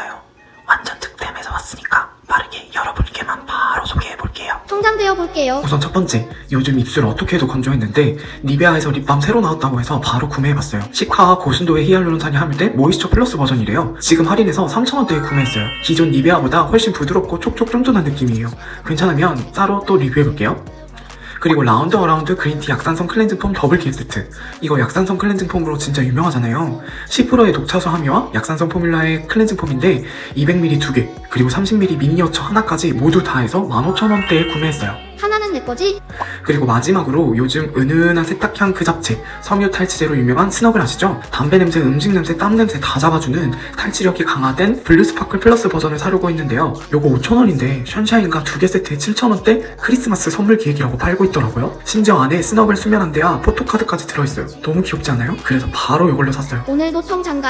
왔어요. 완전 득템해서 왔으니까 빠르게 여러분께만 바로 소개해볼게요. 성장되어 볼게요. 우선 첫 번째, 요즘 입술 어떻게 해도 건조했는데 니베아에서 립밤 새로 나왔다고 해서 바로 구매해봤어요. 시카 고순도의 히알루론산이 함유된 모이스처 플러스 버전이래요. 지금 할인해서 3,000원대에 구매했어요. 기존 니베아보다 훨씬 부드럽고 촉촉 쫀쫀한 느낌이에요. 괜찮으면 따로 또 리뷰해볼게요. 그리고 라운드 어라운드 그린티 약산성 클렌징 폼 더블 킬 세트. 이거 약산성 클렌징 폼으로 진짜 유명하잖아요. 10%의 독차수 함유와 약산성 포뮬라의 클렌징 폼인데 200ml 2개, 그리고 30ml 미니어처 하나까지 모두 다 해서 15,000원대에 구매했어요. 내 거지? 그리고 마지막으로 요즘 은은한 세탁향 그 잡채, 섬유 탈취제로 유명한 스너글 아시죠? 담배 냄새, 음식 냄새, 땀 냄새 다 잡아주는 탈취력이 강화된 블루 스파클 플러스 버전을 사려고 했는데요. 요거 5,000원인데 션샤인과 두 개 세트에 7,000원대 크리스마스 선물 기획이라고 팔고 있더라고요. 심지어 안에 스너글 수면한대야 포토카드까지 들어있어요. 너무 귀엽지 않아요? 그래서 바로 이걸로 샀어요. 오늘도 청장가